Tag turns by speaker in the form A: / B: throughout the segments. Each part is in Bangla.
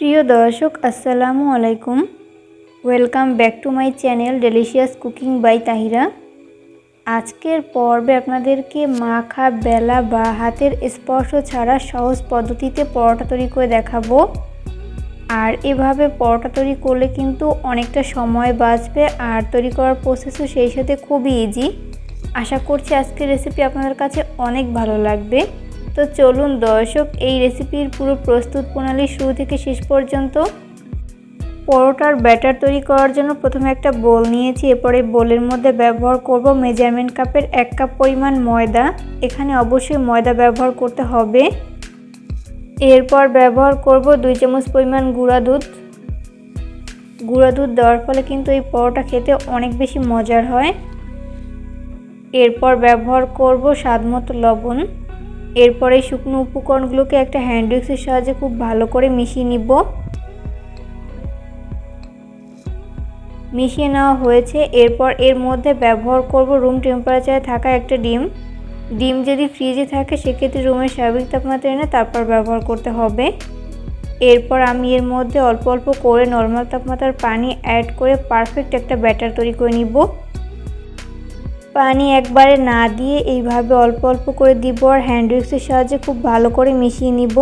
A: প্রিয় দর্শক, আসসালামু আলাইকুম। Welcome back to my channel delicious cooking by Tahira আজকের পর্বে আপনাদেরকে মাখা বেলা বা হাতের স্পর্শ ছাড়া সহজ পদ্ধতিতে পরোটা তৈরি করে দেখাবো। আর এভাবে পরোটা তৈরি করলে কিন্তু অনেকটা সময় বাঁচবে আর তৈরি করার প্রসেসও সেই সাথে খুবই ইজি আশা করছি আজকের রেসিপি আপনাদের কাছে অনেক ভালো লাগবে। তো চলুন দর্শক, এই রেসিপির পুরো প্রস্তুত প্রণালী শুরু থেকে শেষ পর্যন্ত। পরোটার ব্যাটার তৈরি করার জন্য প্রথমে একটা বোল নিয়েছি, এরপরে বোলের মধ্যে ব্যবহার করব মেজারমেন্ট কাপের এক কাপ পরিমাণ ময়দা। এখানে অবশ্যই ময়দা ব্যবহার করতে হবে। এরপর ব্যবহার করব দুই চামচ পরিমাণ গুঁড়া দুধ। গুঁড়া দুধ দেওয়ার ফলে কিন্তু এই পরোটা খেতে অনেক বেশি মজার হয়। এরপর ব্যবহার করব স্বাদ মতো লবণ। এরপরে শুকনো উপকরণগুলোকে একটা হ্যান্ড উইক্সের সাহায্যে খুব ভালো করে মিশিয়ে নিব। মিশিয়ে নেওয়া হয়েছে। এরপর এর মধ্যে ব্যবহার করব রুম টেম্পারেচারে থাকা একটা ডিম। ডিম যদি ফ্রিজে থাকে, সেক্ষেত্রে রুমের স্বাভাবিক তাপমাত্রা এনে তারপর ব্যবহার করতে হবে। এরপর আমি এর মধ্যে অল্প অল্প করে নর্মাল তাপমাত্রার পানি অ্যাড করে পারফেক্ট একটা ব্যাটার তৈরি করে নিব। পানি একবারে না দিয়ে এইভাবে অল্প অল্প করে দিব আর হ্যান্ড উইক্সের সাহায্যে খুব ভালো করে মিশিয়ে নিব।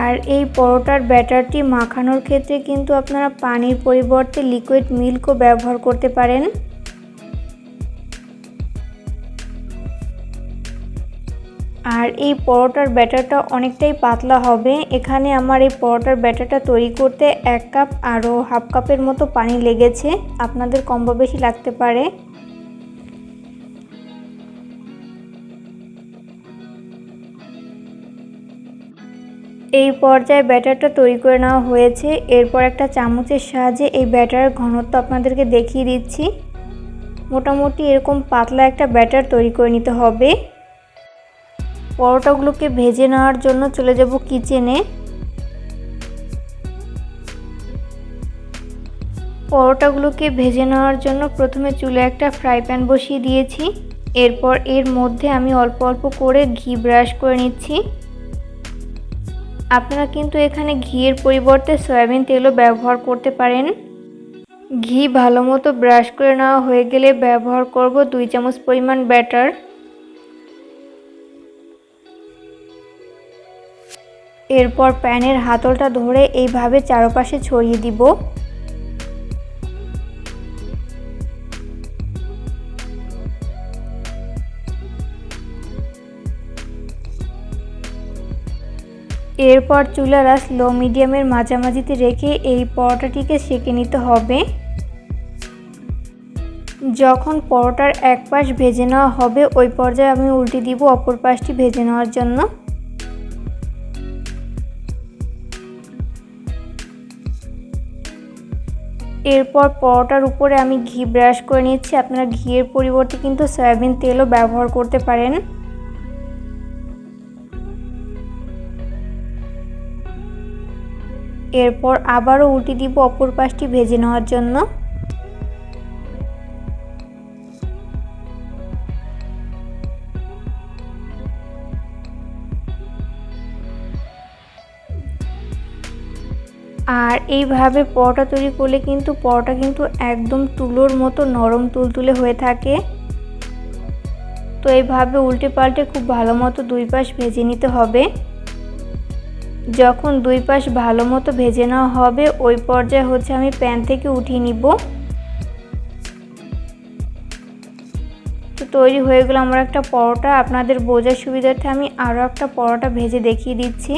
A: আর এই পরোটার ব্যাটারটি মাখানোর ক্ষেত্রে কিন্তু আপনারা পানির পরিবর্তে লিকুইড মিল্কও ব্যবহার করতে পারেন। আর এই পরোটার ব্যাটারটা অনেকটাই পাতলা হবে। এখানে আমার এই পরোটার ব্যাটারটা তৈরি করতে এক কাপ আরও হাফ কাপের মতো পানি লেগেছে। আপনাদের কম বেশি লাগতে পারে। এই পর্যায়ে ব্যাটারটা তৈরি করে নেওয়া হয়েছে। এরপর একটা চামচের সাহায্যে এই ব্যাটারের ঘনত্ব আপনাদেরকে দেখিয়ে দিচ্ছি। মোটামুটি এরকম পাতলা একটা ব্যাটার তৈরি করে নিতে হবে। পরোটাগুলোকে ভেজে নেওয়ার জন্য চলে যাব কিচেনে। পরোটাগুলোকে ভেজে নেওয়ার জন্য প্রথমে চুলে একটা ফ্রাই প্যান বসিয়ে দিয়েছি। এরপর এর মধ্যে আমি অল্প অল্প করে ঘি ব্রাশ করে নিচ্ছি। আপনারা কিন্তু এখানে ঘিয়ের পরিবর্তে সয়াবিন তেলও ব্যবহার করতে পারেন। ঘি ভালো মতো ব্রাশ করে নেওয়া হয়ে গেলে ব্যবহার করব দুই চামচ পরিমাণ ব্যাটার। এরপর প্যানের হাতলটা ধরে এইভাবে চারপাশে ছড়িয়ে দিব। এরপর চুলার আস লো মিডিয়ামের মাঝামাঝিতে রেখে এই পরোটাটিকে সেঁকে নিতে হবে। যখন পরোটার এক পাশ ভেজে নেওয়া হবে, ওই পর্যায়ে আমি উল্টে দিব অপর পাশটি ভেজে নেওয়ার জন্য। এরপর পরোটার উপরে আমি ঘি ব্রাশ করে নিচ্ছি। আপনারা ঘিয়ের পরিবর্তে কিন্তু সয়াবিন তেলও ব্যবহার করতে পারেন। এরপর আবারও উল্টে দিব অপর পাশটি ভেজে নেওয়ার জন্য। আর এইভাবে পরোটা তৈরি করলে কিন্তু পরোটা কিন্তু একদম তুলোর মতো নরম তুলতুলে হয়ে থাকে। তো এইভাবে উল্টে পাল্টে খুব ভালো মতো দুই পাশ ভেজে নিতে হবে। যখন দুই পাশ ভালো মতো ভেজে নেওয়া হবে, ওই পর্যায়ে হচ্ছে আমি প্যান থেকে উঠিয়ে নিব। তো তৈরি হয়ে গেলো আমার একটা পরোটা। আপনাদের বোঝার সুবিধার্থে আমি আরও একটা পরোটা ভেজে দেখিয়ে দিচ্ছি।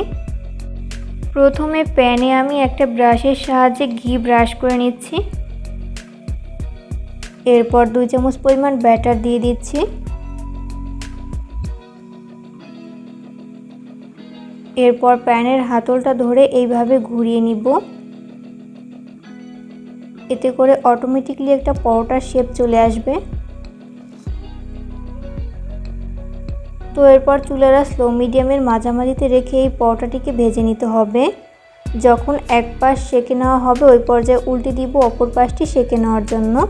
A: প্রথমে প্যানে আমি একটা ব্রাশের সাহায্যে ঘি ব্রাশ করে নিচ্ছি। এরপর দুই চামচ পরিমাণ ব্যাটার দিয়ে দিচ্ছি। এরপর প্যানের হাতলটা ধরে এইভাবে ঘুরিয়ে নিব। এতে করে অটোমেটিকলি একটা পরোটার শেপ চলে আসবে। তো এরপর চুলারা স্লো মিডিয়ামের মাঝামাঝিতে রেখে এই পরোটাটিকে ভেজে নিতে হবে। যখন এক পাশ সেঁকে নেওয়া হবে, ওই পর্যায়ে উল্টে দিব, অপর পাশটি সেঁকে নেওয়ার জন্য।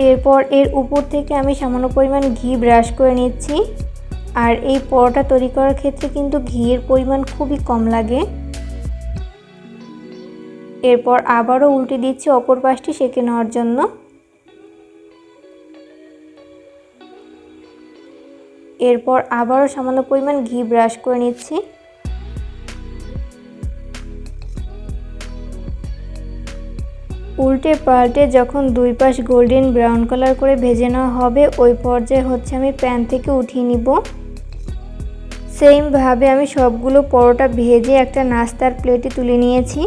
A: এরপর এর উপর থেকে আমি সামান্য পরিমাণ ঘি ব্রাশ করে নিচ্ছি। আর এই পরোটা তৈরি করার ক্ষেত্রে কিন্তু ঘিয়ের পরিমাণ খুবই কম লাগে। এরপর আবারও উল্টে দিচ্ছি অপর পাশটি সেঁকে নেওয়ার জন্য। এরপর আবারও সামান্য পরিমাণ ঘি ব্রাশ করে নিচ্ছি। উল্টে পাল্টে যখন দুই পাশ গোল্ডেন ব্রাউন কালার করে ভেজে নেওয়া হবে, ওই পর্যায়ে হচ্ছে আমি প্যান থেকে উঠিয়ে নিব। সেমভাবে আমি সবগুলো পরোটা ভেজে একটা নাস্তার প্লেটে তুলে নিয়েছি।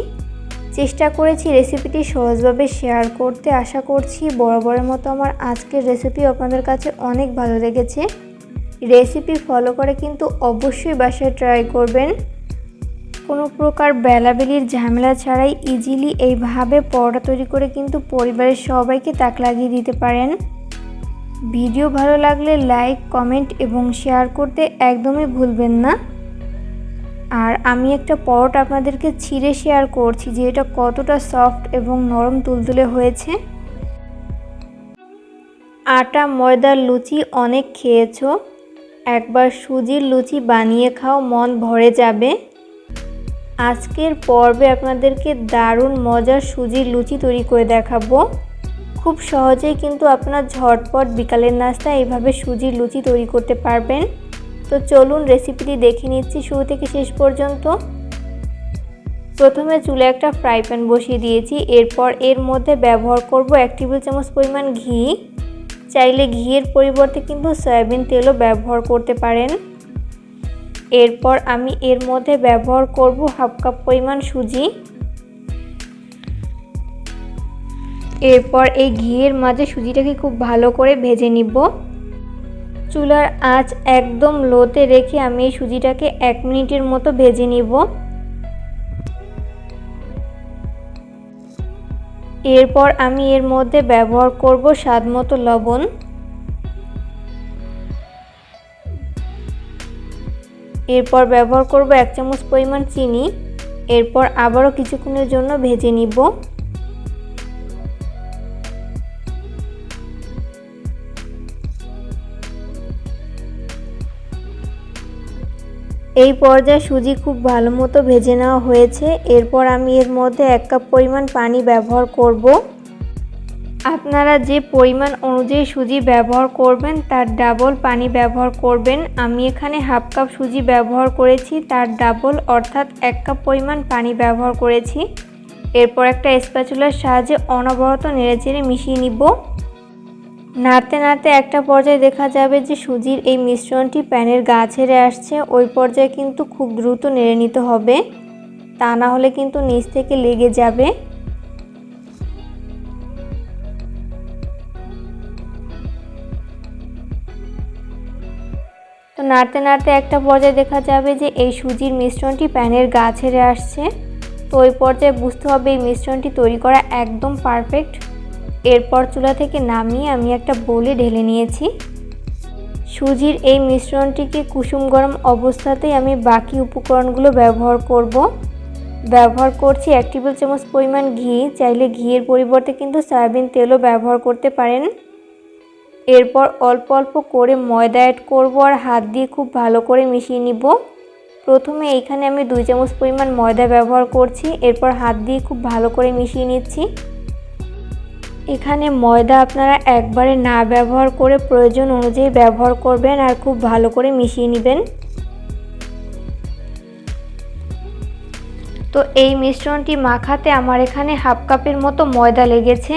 A: চেষ্টা করেছি রেসিপিটি সহজভাবে শেয়ার করতে। আশা করছি বরাবরের মতো আমার আজকের রেসিপি আপনাদের কাছে অনেক ভালো লেগেছে। রেসিপি ফলো করে কিন্তু অবশ্যই বাসায় ট্রাই করবেন। কোনো প্রকার বেলাবেলির ঝামেলা ছাড়াই ইজিলি এইভাবে পরোটা তৈরি করে কিন্তু পরিবারের সবাইকে তাক লাগিয়ে দিতে পারেন। ভিডিও ভালো লাগলে লাইক কমেন্ট এবং শেয়ার করতে একদমই ভুলবেন না। আর আমি একটা পরোটা আপনাদেরকে ছিঁড়ে শেয়ার করছি যে এটা কতটা সফট এবং নরম তুলতুলে হয়েছে। আটা ময়দার লুচি অনেক খেয়েছো। একবার সুজির লুচি বানিয়ে খাও, মন ভরে যাবে। আজকের পর্বে আপনাদেরকে দারুণ মজার সুজির লুচি তৈরি করে দেখাবো। খুব সহজেই কিন্তু আপনার ঝটপট বিকালের নাস্তা এইভাবে সুজির লুচি তৈরি করতে পারবেন। তো চলুন রেসিপিটি দেখে নিচ্ছি শুরু থেকে শেষ পর্যন্ত। প্রথমে চুলে একটা ফ্রাই প্যান বসিয়ে দিয়েছি, এরপর এর মধ্যে ব্যবহার করব এক টেবিল চামচ পরিমাণ ঘি। চাইলে ঘিয়ের পরিবর্তে কিন্তু সয়াবিন তেলও ব্যবহার করতে পারেন। এরপর আমি এর মধ্যে ব্যবহার করব হাফ কাপ পরিমাণ সুজি। এরপর এই ঘিয়ের মাঝে সুজিটাকে খুব ভালো করে ভেজে নিব। চুলার আঁচ একদম লোতে রেখে আমি এই সুজিটাকে এক মিনিটের মতো ভেজে নিব। এরপর আমি এর মধ্যে ব্যবহার করব স্বাদ মতো লবণ। এরপর ব্যবহার করব এক চামচ পরিমাণ চিনি। এরপর আবারও কিছুক্ষণের জন্য ভেজে নিব। এই পর্যায়ে সুজি খুব ভালো মতো ভেজে নেওয়া হয়েছে। এরপর আমি এর মধ্যে এক কাপ পরিমাণ পানি ব্যবহার করব। আপনারা যে পরিমাণ অনুযায়ী সুজি ব্যবহার করবেন, তার ডাবল পানি ব্যবহার করবেন। আমি এখানে হাফ কাপ সুজি ব্যবহার করেছি, তার ডাবল অর্থাৎ এক কাপ পরিমাণ পানি ব্যবহার করেছি। এরপর একটা স্প্যাচুলার সাহায্যে অনবরত নেড়েচেড়ে মিশিয়ে নিব। নাড়তে নাড়তে একটা পর্যায়ে দেখা যাবে যে সুজির এই মিশ্রণটি প্যানের গা ছেড়ে আসছে। ওই পর্যায়ে কিন্তু খুব দ্রুত নেড়ে নিতে হবে। তা না হলে কিন্তু নিচ থেকে লেগে যাবে। তো নাড়তে নাড়তে একটা পর্যায়ে দেখা যাবে যে এই সুজির মিশ্রণটি প্যানের গা ছেড়ে আসছে। তো ওই পর্যায়ে বুঝতে হবে এই মিশ্রণটি তৈরি করা একদম পারফেক্ট। এরপর চুলা থেকে নামিয়ে আমি একটা বলে ঢেলে নিয়েছি। সুজির এই মিশ্রণটিকে কুসুম গরম অবস্থাতেই আমি বাকি উপকরণগুলো ব্যবহার করব। ব্যবহার করছি এক টেবিল চামচ পরিমাণ ঘি, চাইলে ঘিয়ের পরিবর্তে কিন্তু সয়াবিন তেলও ব্যবহার করতে পারেন। এরপর অল্প অল্প করে ময়দা অ্যাড করব আর হাত দিয়ে খুব ভালো করে মিশিয়ে নিব। প্রথমে এইখানে আমি দুই চামচ পরিমাণ ময়দা ব্যবহার করছি, এরপর হাত দিয়ে খুব ভালো করে মিশিয়ে নিচ্ছি। এখানে ময়দা আপনারা একবারে না ব্যবহার করে প্রয়োজন অনুযায়ী ব্যবহার করবেন আর খুব ভালো করে মিশিয়ে নেবেন। তো এই মিশ্রণটি মাখাতে আমার এখানে হাফ কাপের মতো ময়দা লেগেছে।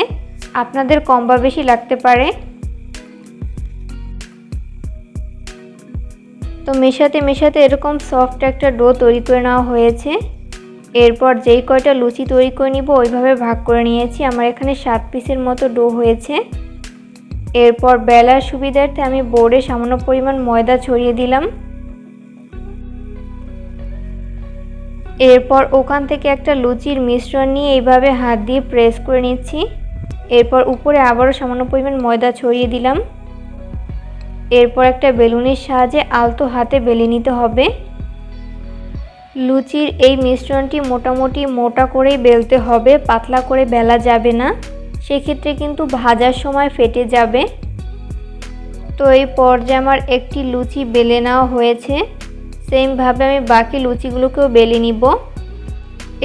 A: আপনাদের কম বা বেশি লাগতে পারে। তো মেশাতে মেশাতে এরকম সফট একটা ডো তৈরি করে নেওয়া হয়েছে। এরপর যেই কয়টা লুচি তৈরি করে নিব ওইভাবে ভাগ করে নিয়েছি। আমার এখানে সাত পিসের মতো ডো হয়েছে। এরপর বেলার সুবিধার্থে আমি বোর্ডে সামান্য পরিমাণ ময়দা ছড়িয়ে দিলাম। এরপর ওখান থেকে একটা লুচির মিশ্রণ নিয়ে এইভাবে হাত দিয়ে প্রেস করে নিচ্ছি। এরপর উপরে আবারও সামান্য পরিমাণ ময়দা ছড়িয়ে দিলাম। এরপর একটা বেলুনের সাহায্যে আলতো হাতে বেলে নিতে হবে। লুচির এই মিশ্রণটি মোটামুটি মোটা করেই বেলতে হবে, পাতলা করে বেলা যাবে না। সেক্ষেত্রে কিন্তু ভাজার সময় ফেটে যাবে। তো এই পর্যায়ে আমার একটি লুচি বেলে নেওয়া হয়েছে। সেমভাবে আমি বাকি লুচিগুলোকেও বেলে নিব।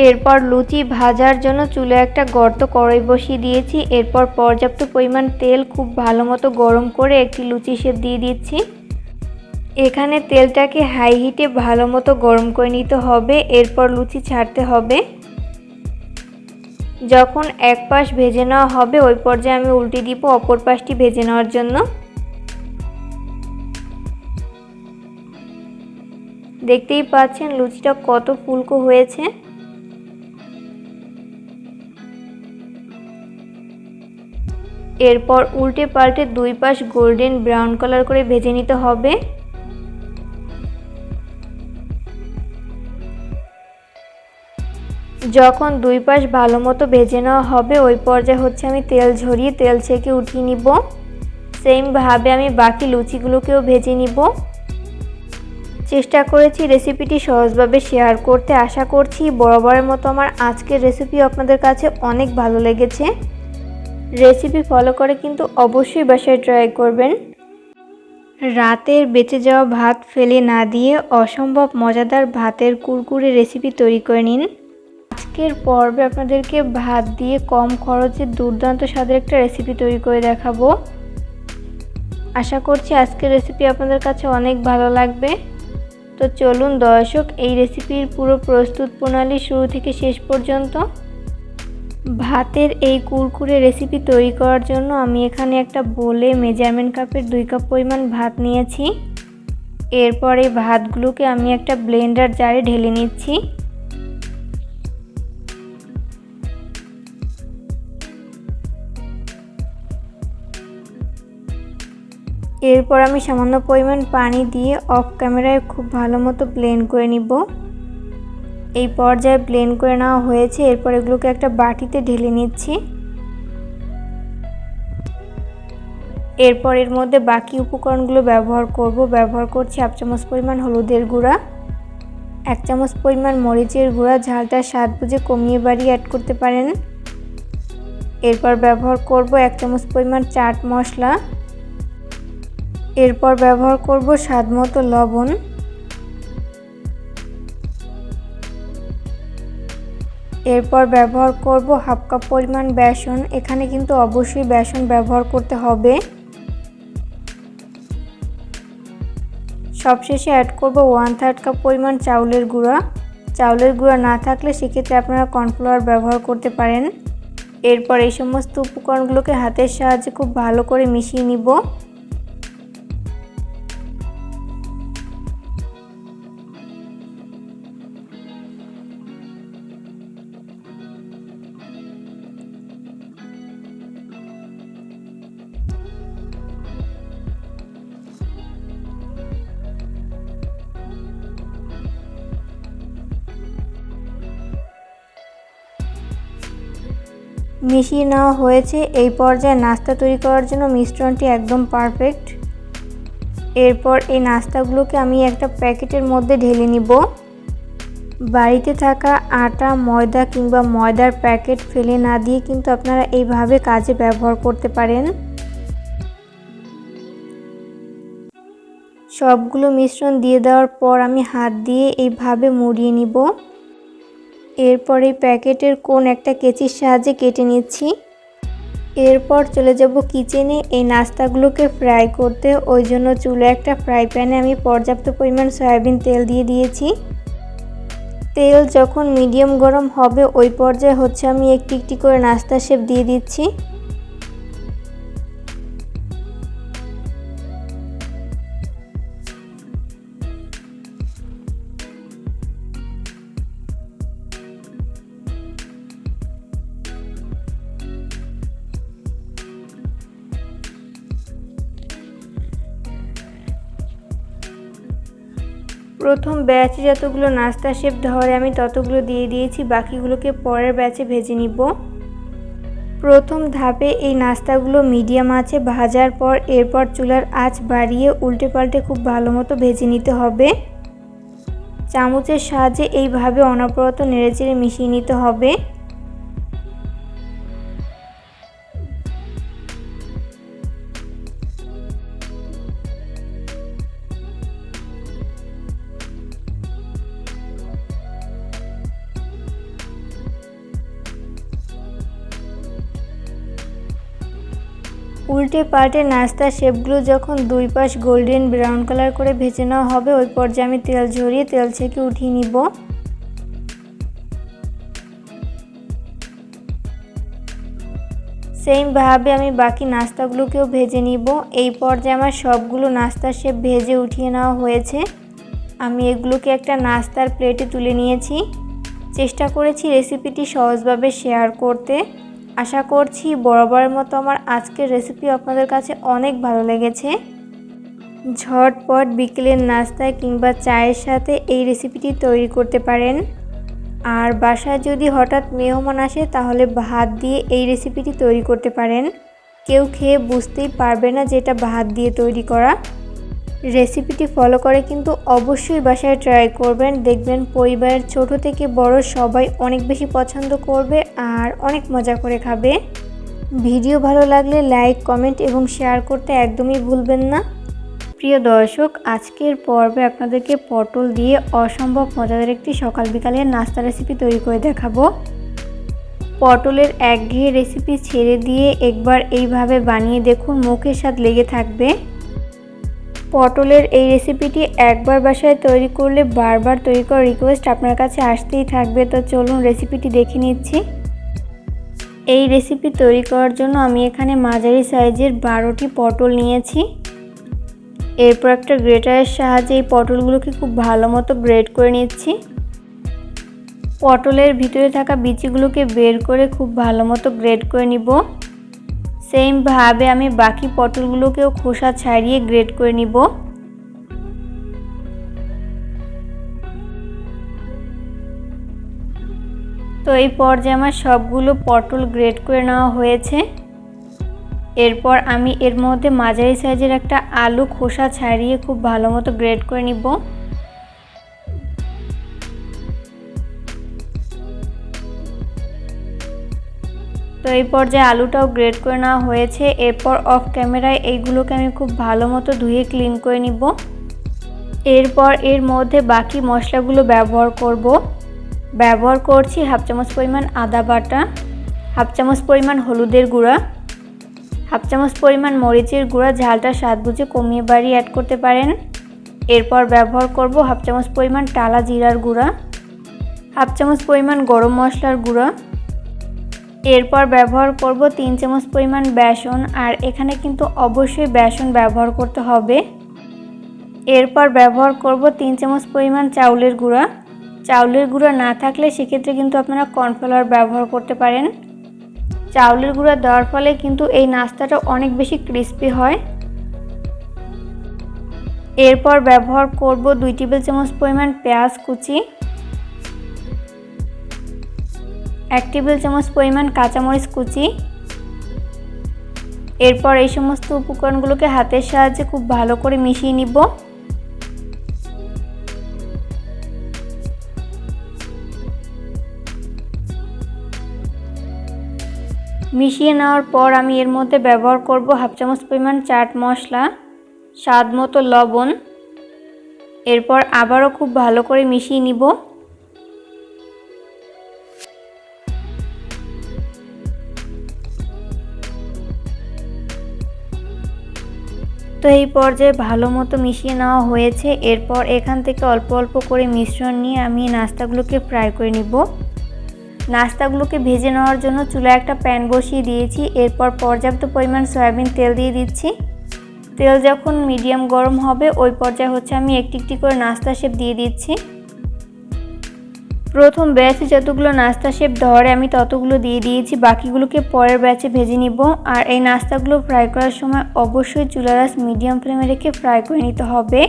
A: এরপর লুচি ভাজার জন্য চুলে একটা গর্ত কড়াই বসিয়ে দিয়েছি। এরপর পর্যাপ্ত পরিমাণ তেল খুব ভালো মতো গরম করে একটি লুচি শেপ দিয়ে দিচ্ছি। এখানে তেলটাকে হাই হিটে ভালো মতো গরম করে নিতে হবে। এরপর লুচি ছাড়তে হবে। যখন এক পাশ ভেজে নেওয়া হবে, ওই পর্যায়ে আমি উল্টে দিব অপর পাশটি ভেজে নেওয়ার জন্য। দেখতেই পাচ্ছেন লুচিটা কত ফুলকো হয়েছে। এরপর উল্টে পাল্টে দুই পাশ গোল্ডেন ব্রাউন কালার করে ভেজে নিতে হবে। যখন দুই পাশ ভালো মতো ভেজে নেওয়া হবে, ওই পর্যায়ে হচ্ছে আমি তেল ঝরিয়ে তেল ছেঁকে উঠিয়ে নিব। সেমভাবে আমি বাকি লুচিগুলোকেও ভেজে নিব। চেষ্টা করেছি রেসিপিটি সহজভাবে শেয়ার করতে। আশা করছি বরাবরের মতো আমার আজকের রেসিপি আপনাদের কাছে অনেক ভালো লেগেছে। রেসিপি ফলো করে কিন্তু অবশ্যই বাসায় ট্রাই করবেন। রাতের বেঁচে যাওয়া ভাত ফেলে না দিয়ে অসম্ভব মজাদার ভাতের কুরকুরে রেসিপি তৈরি করে নিন। আজকের পর্বে আপনাদেরকে ভাত দিয়ে কম খরচে দুর্দান্ত স্বাদের একটা রেসিপি তৈরি করে দেখাবো। আশা করছি আজকের রেসিপি আপনাদের কাছে অনেক ভালো লাগবে। তো চলুন দর্শক, এই রেসিপির পুরো প্রস্তুত প্রণালী শুরু থেকে শেষ পর্যন্ত ভাতের এই কুরকুরে রেসিপি তৈরি করার জন্য আমি এখানে একটা বলে মেজারমেন্ট কাপের দুই কাপ পরিমাণ ভাত নিয়েছি। এরপর এই ভাতগুলোকে আমি একটা ব্লেন্ডার জারে ঢেলে নিচ্ছি। এরপর আমি সামান্য পরিমাণ পানি দিয়ে অফ ক্যামেরায় খুব ভালো মতো ব্লেন্ড করে নিব। এই পর্যায়ে ব্লেন্ড করে নেওয়া হয়েছে। এরপর এগুলোকে একটা বাটিতে ঢেলে নিচ্ছি। এরপর এর মধ্যে বাকি উপকরণগুলো ব্যবহার করব। ব্যবহার করছি এক চামচ পরিমাণ হলুদের গুঁড়া, এক চামচ পরিমাণ মরিচের গুঁড়া ঝালটা স্বাদ বুঝে কমিয়ে বাড়িয়ে অ্যাড করতে পারেন। এরপর ব্যবহার করব এক চামচ পরিমাণ চাট মশলা। এরপর ব্যবহার করব স্বাদ মতো লবণ। এরপর ব্যবহার করব হাফ কাপ পরিমাণ বেসন। এখানে কিন্তু অবশ্যই বেসন ব্যবহার করতে হবে। সবশেষে অ্যাড করব ওয়ান থার্ড কাপ পরিমাণ চাউলের গুঁড়া। চাউলের গুঁড়া না থাকলে সেক্ষেত্রে আপনারা কর্নফ্লাওয়ার ব্যবহার করতে পারেন। এরপর এই সমস্ত উপকরণগুলোকে হাতের সাহায্যে খুব ভালো করে মিশিয়ে নিব। মিশিয়ে নেওয়া হয়েছে। এই পর্যায়ে নাস্তা তৈরি করার জন্য মিশ্রণটি একদম পারফেক্ট এরপর এই নাস্তাগুলোকে আমি একটা প্যাকেটের মধ্যে ঢেলে নিব। বাড়িতে থাকা আটা, ময়দা কিংবা ময়দার প্যাকেট ফেলে না দিয়ে কিন্তু আপনারা এইভাবে কাজে ব্যবহার করতে পারেন। সবগুলো মিশ্রণ দিয়ে দেওয়ার পর আমি হাত দিয়ে এইভাবে মুড়িয়ে নিব। এরপর প্যাকেটের কোন একটা কেচির সাহায্যে কেটে নিচ্ছি। এরপর চলে যাব কিচেনে। এই নাস্তাগুলোকে ফ্রাই করতে। ওই জন্য চুলে একটা ফ্রাই প্যানে আমি পর্যাপ্ত পরিমাণ সয়াবিন তেল দিয়ে দিয়েছি। তেল যখন মিডিয়াম গরম হবে, ওই পর্যায়ে হচ্ছে আমি একটি একটি করে নাস্তা শেপ দিয়ে দিচ্ছি। প্রথম ব্যাচে যতগুলো নাস্তা শেপ ধরে আমি ততগুলো দিয়ে দিয়েছি, বাকিগুলোকে পরের ব্যাচে ভেজে নিব। প্রথম ধাপে এই নাস্তাগুলো মিডিয়াম আছে ভাজার পর এরপর চুলার আঁচ বাড়িয়ে উল্টে পাল্টে খুব ভালো মতো ভেজে নিতে হবে। চামচের সাহায্যে এইভাবে অনবরত নেড়েচেড়ে মিশিয়ে নিতে হবে। উল্টে পাল্টে নাস্তার শেপগুলো যখন দুই পাশ গোল্ডেন ব্রাউন কালার করে ভেজে নেওয়া হবে, ওই পর্যায়ে আমি তেল ঝরিয়ে তেল ছেঁকে উঠিয়ে নিব। সেমভাবে আমি বাকি নাস্তাগুলোকেও ভেজে নিব। এই পর্যায়ে আমার সবগুলো নাস্তার শেপ ভেজে উঠিয়ে নেওয়া হয়েছে। আমি এগুলোকে একটা নাস্তার প্লেটে তুলে নিয়েছি। চেষ্টা করেছি রেসিপিটি সহজভাবে শেয়ার করতে। আশা করছি বরাবরের মতো আমার আজকের রেসিপি আপনাদের কাছে অনেক ভালো লেগেছে। ঝটপট বিকেলের নাস্তায় কিংবা চায়ের সাথে এই রেসিপিটি তৈরি করতে পারেন। আর বাসায় যদি হঠাৎ মেহমান আসে, তাহলে ভাত দিয়ে এই রেসিপিটি তৈরি করতে পারেন। কেউ খেয়ে বুঝতেই পারবে না যে এটা ভাত দিয়ে তৈরি করা। রেসিপিটি ফলো করে কিন্তু অবশ্যই বাসায় ট্রাই করবেন। দেখবেন পরিবারের ছোট থেকে বড় সবাই অনেক বেশি পছন্দ করবে আর অনেক মজা করে খাবে। ভিডিও ভালো লাগলে লাইক, কমেন্ট এবং শেয়ার করতে একদমই ভুলবেন না। প্রিয় দর্শক, আজকের পর্বে আপনাদেরকে পটল দিয়ে অসম্ভব মজাদার একটি সকাল বিকালের নাস্তা রেসিপি তৈরি করে দেখাবো। পটলের একঘেয়ে রেসিপি ছেড়ে দিয়ে একবার এইভাবে বানিয়ে দেখুন, মুখের স্বাদ লেগে থাকবে। পটলের এই রেসিপিটি একবার বাসায় তৈরি করলে বারবার তৈরি করার রিকোয়েস্ট আপনার কাছে আসতেই থাকবে। তো চলুন রেসিপিটি দেখে নিচ্ছি। এই রেসিপি তৈরি করার জন্য আমি এখানে মাঝারি সাইজের বারোটি পটল নিয়েছি। এরপর একটা গ্রেটারের সাহায্যে এই পটলগুলোকে খুব ভালো মতো গ্রেড করে নিচ্ছি। পটলের ভিতরে থাকা বিচিগুলোকে বের করে খুব ভালো মতো গ্রেড করে নিব। সেমভাবে আমি বাকি পটলগুলোকেও খোসা ছাড়িয়ে গ্রেড করে নিব। তো এই পর্যায়ে আমার সবগুলো পটল গ্রেড করে নেওয়া হয়েছে। এরপর আমি এর মধ্যে মাঝারি সাইজের একটা আলু খোসা ছাড়িয়ে খুব ভালো মতো গ্রেড করে নিব। তো এই পর্যায়ে আলুটাও গ্রেড করে নেওয়া হয়েছে। এরপর অফ ক্যামেরায় এইগুলোকে আমি খুব ভালো মতো ধুয়ে ক্লিন করে নিব। এরপর এর মধ্যে বাকি মশলাগুলো ব্যবহার করব। ব্যবহার করছি হাফ চামচ পরিমাণ আদা বাটা, হাফ চামচ পরিমাণ হলুদের গুঁড়া, হাফ চামচ পরিমাণ মরিচের গুঁড়া, ঝালটা স্বাদ বুঝে কমিয়ে বাড়িয়ে অ্যাড করতে পারেন। এরপর ব্যবহার করব হাফ চামচ পরিমাণ টালা জিরার গুঁড়া, হাফ চামচ পরিমাণ গরম মশলার গুঁড়া এরপর ব্যবহার করব তিন চামচ পরিমাণ বেসন, আর এখানে কিন্তু অবশ্যই বেসন ব্যবহার করতে হবে। এরপর ব্যবহার করব তিন চামচ পরিমাণ চাউলের গুঁড়া। চাউলের গুঁড়া না থাকলে সেক্ষেত্রে কিন্তু আপনারা কর্নফ্লাওয়ার ব্যবহার করতে পারেন। চাউলের গুঁড়া দেওয়ার ফলে কিন্তু এই নাস্তাটা অনেক বেশি ক্রিস্পি হয়। এরপর ব্যবহার করব দুই টেবিল চামচ পরিমাণ পেঁয়াজ কুচি। এক টেবিল চামচ পরিমাণ কাঁচামরিচ কুচি। এরপর এই সমস্ত উপকরণগুলোকে হাতের সাহায্যে খুব ভালো করে মিশিয়ে নিব। মিশিয়ে নেওয়ার পর আমি এর মধ্যে ব্যবহার করব হাফ চামচ পরিমাণ চাট মশলা, স্বাদ মতো লবণ। এরপর আবারও খুব ভালো করে মিশিয়ে নিব। তো এই পর্যায়ে ভালো মতো মিশিয়ে নেওয়া হয়েছে। এরপর এখান থেকে অল্প অল্প করে মিশ্রণ নিয়ে আমি নাস্তাগুলোকে ফ্রাই করে নিব। নাস্তাগুলোকে ভেজে নেওয়ার জন্য চুলায় একটা প্যান বসিয়ে দিয়েছি। এরপর পর্যাপ্ত পরিমাণ সয়াবিন তেল দিয়ে দিচ্ছি। তেল যখন মিডিয়াম গরম হবে, ওই পর্যায়ে হচ্ছে আমি একটি একটি করে নাস্তা শেপ দিয়ে দিচ্ছি। প্রথম ব্যাচে যতগুলো নাস্তা শেপ ধরে, আমি ততগুলো দিয়ে দিয়েছি। বাকিগুলোকে পরের ব্যাচে ভেজে নিব। আর এই নাস্তাগুলো ফ্রাই করার সময় অবশ্যই চুলারাস মিডিয়াম ফ্লেমে রেখে ফ্রাই করে নিতে হবে।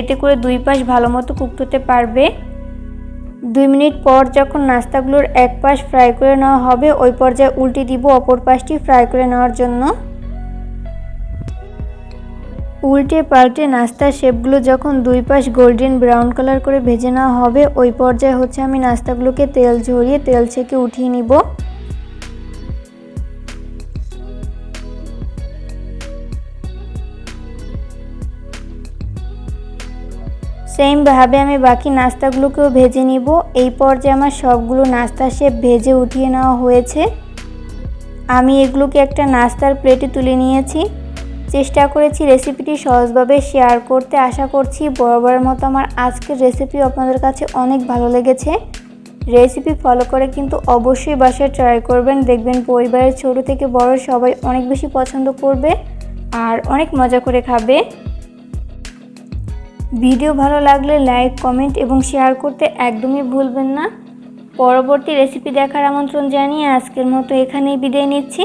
A: এতে করে দুই পাশ ভালো মতো কুকড হতে পারবে। দুই মিনিট পর যখন নাস্তাগুলোর এক পাশ ফ্রাই করে নেওয়া হবে, ওই পর্যায়ে উল্টে দিব অপর পাশটি ফ্রাই করে নেওয়ার জন্য। উল্টে পাল্টে নাস্তার শেপগুলো যখন দুই পাশ গোল্ডেন ব্রাউন কালার করে ভেজে নেওয়া হবে, ওই পর্যায়ে হচ্ছে আমি নাস্তাগুলোকে তেল ঝরিয়ে তেল ছেঁকে উঠিয়ে নিব। সেমভাবে আমি বাকি নাস্তাগুলোকেও ভেজে নিব। এই পর্যায়ে আমার সবগুলো নাস্তা শেপ ভেজে উঠিয়ে নেওয়া হয়েছে। আমি এগুলোকে একটা নাস্তার প্লেটে তুলে নিয়েছি। চেষ্টা করেছি রেসিপিটি সহজভাবে শেয়ার করতে। আশা করছি বরাবরের মতো আমার আজকের রেসিপি আপনাদের কাছে অনেক ভালো লেগেছে। রেসিপি ফলো করে কিন্তু অবশ্যই বাসায় ট্রাই করবেন। দেখবেন পরিবারের ছোট থেকে বড় সবাই অনেক বেশি পছন্দ করবে আর অনেক মজা করে খাবে। ভিডিও ভালো লাগলে লাইক কমেন্ট এবং শেয়ার করতে একদমই ভুলবেন না। পরবর্তী রেসিপি দেখার আমন্ত্রণ জানিয়ে আজকের মতো এখানেই বিদায় নিচ্ছি।